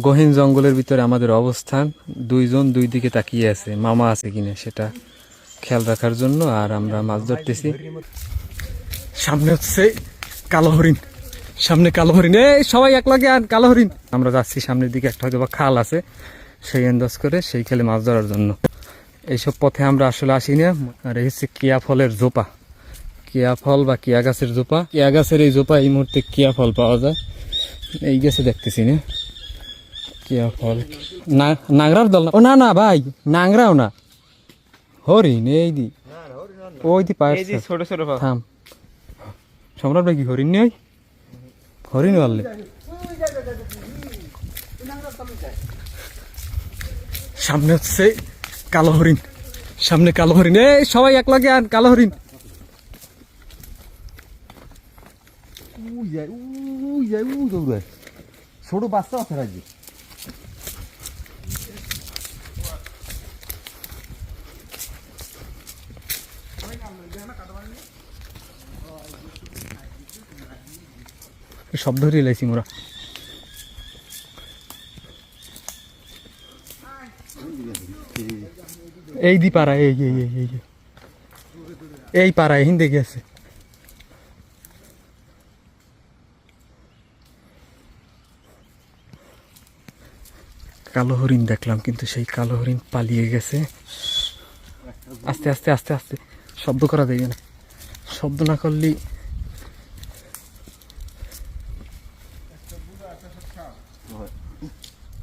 গহীন জঙ্গলের ভিতরে আমাদের অবস্থান, দুইজন দুই দিকে তাকিয়ে আছে, মামা আছে কিনা সেটা খেয়াল রাখার জন্য আর আমরা মাছ ধরতেছি। সামনে হচ্ছে কালো হরিণ। সামনে কালো হরিণ। এই, সবাই এক লাগে আর কালো হরিণ। আমরা যাচ্ছি সামনের দিকে, একটা হয়তো বা খাল আছে, সেই আন্দাজ করে সেই খেলে মাছ ধরার জন্য। এইসব পথে আমরা আসলে আসি না। আর এই হচ্ছে কিয়া ফলের জোপা। কিয়া ফল বা কিয়া গাছের জোপা। কিয়া গাছের এই জোপা এই মুহূর্তে কিয়া ফল পাওয়া যায়। এই গাছে দেখতেছি না। ফল? নাংরার দল না। ও না না ভাই নাংরাও না। হরিণ এই দি। ওই দি পায়ে ছোট ছোট থাম। সম্রাট ভাই কি হরিণ নেই? হরিণ পারলে। সামনে হচ্ছে কালো হরিণ। সামনে কালো হরিণ। এই সবাই এক লাগে আর কালো হরিণ। ছোট বাচ্চা আছে রাজি শব্দ ধরে লাইছি মোরা। এই দি পাড়া এই এই এই এই এই। পাড়া এই দেখে আছে। কালো হরিণ দেখলাম, কিন্তু সেই কালো হরিণ পালিয়ে গেছে। আস্তে আস্তে আস্তে আস্তে। শব্দ করা দেবে না শব্দ না করলেই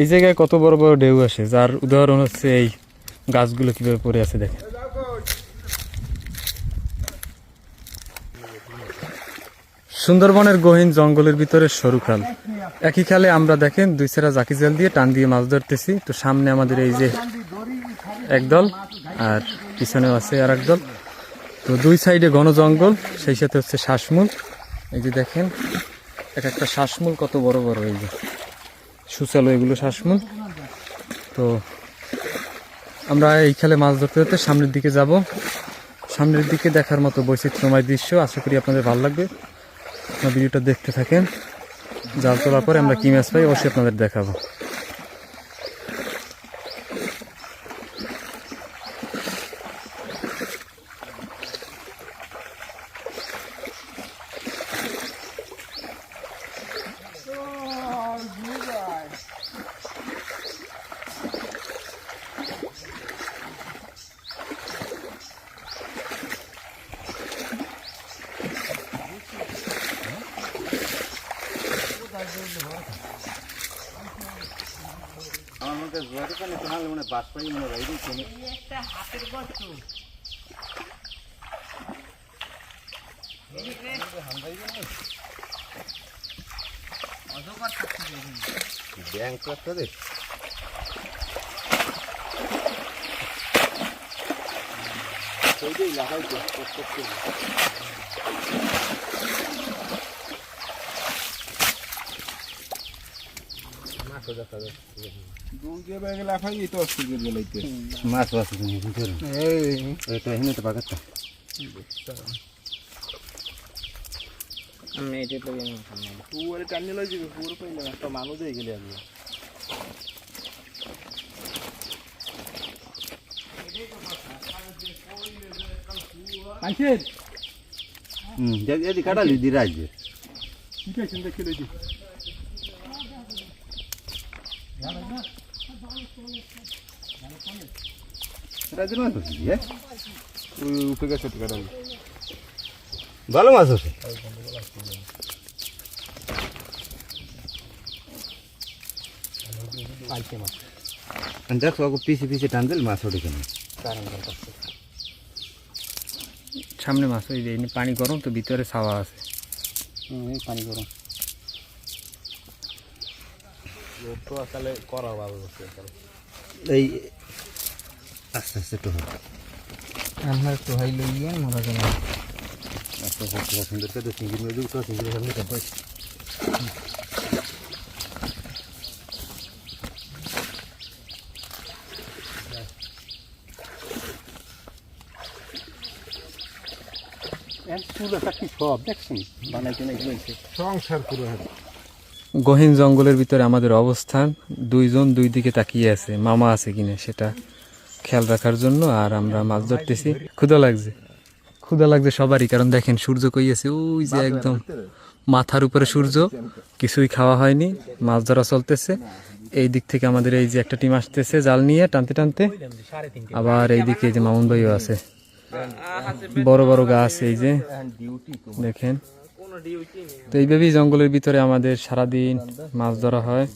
এই জায়গায় কত বড় বড় ঢেউ আসে, যার উদাহরণ হচ্ছে এই গাছগুলো কীভাবে পড়ে আছে দেখেন। সুন্দরবনের গহীন জঙ্গলের ভিতরে সরু খাল। একই খালে আমরা দেখেন দুই সেরা জাকি জাল দিয়ে টান দিয়ে মাছ ধরতেছি। তো সামনে আমাদের এই যে একদল, আর পিছনেও আছে আর একদল তো দুই সাইডে ঘন জঙ্গল সেই সাথে হচ্ছে শ্বাসমূল। এই যে দেখেন, এক একটা শ্বাসমূল কত বড় বড় এই যে। সুচালো এগুলো শ্বাসমূল। তো আমরা এই খালে মাছ ধরতে ধরতে সামনের দিকে যাব। সামনের দিকে দেখার মতো বৈচিত্র্যময় দৃশ্য আশা করি আপনাদের ভালো লাগবে। আপনার ভিডিওটা দেখতে থাকেন। জাল তোলার পরে আমরা কি মাছ পাই, অবশ্যই আপনাদের দেখাবো। মধ্যে জোয়ারি পানি তো হালে মানে বাস পাই মনে রাই দিচ্ছে ব্যাংক করতে দে মাছ বাস এটা তো বাগাতা আমি এটা তো পুরো টানি লই পুরো কইলে একটা মানুষ হয়ে গেলে আমি হুম এদি কাটালি দি রাজে রাজের মাছ আছে হ্যাঁ উপরে গেছে তো কাটা ভালো মাছ আছে। পাইছে মাছ দেখো ওকে পিছে পিছে টান দিল মাছ ওঠে কেন? সামনে মাছ ওই পানি গরম তো ভিতরে ছাওয়া আছে। পানি গরম। তো আসলে করা ভালো এই আস্তে আস্তে একটু হোক আমরা একটু হাই লইয়ে মরা গেল আস্তে আস্তে সুন্দর করে সিঙ্গির মধ্যে তো সিঙ্গির সামনে সংসার পুরো গহীন জঙ্গলের ভিতরে আমাদের অবস্থান। দুইজন দুই দিকে তাকিয়ে আছে, মামা আছে কিনা সেটা খেয়াল রাখার জন্য, আর আমরা মাছ ধরতেছি। ক্ষুধা লাগছে। ক্ষুধা লাগছে সবারই, কারণ দেখেন সূর্য কই আছে? ওই যে একদম মাথার উপরে সূর্য, কিছুই খাওয়া হয়নি, মাছ ধরা চলতেছে। এই দিক থেকে আমাদের এই যে একটা টিম আসতেছে, জাল নিয়ে টানতে টানতে। আবার এই দিকে এই যে মামুন ভাইও আছে। বড় বড় গাছ এই যে, দেখেন। তো এইভাবেই জঙ্গলের ভিতরে আমাদের সারাদিন মাছ ধরা হয়।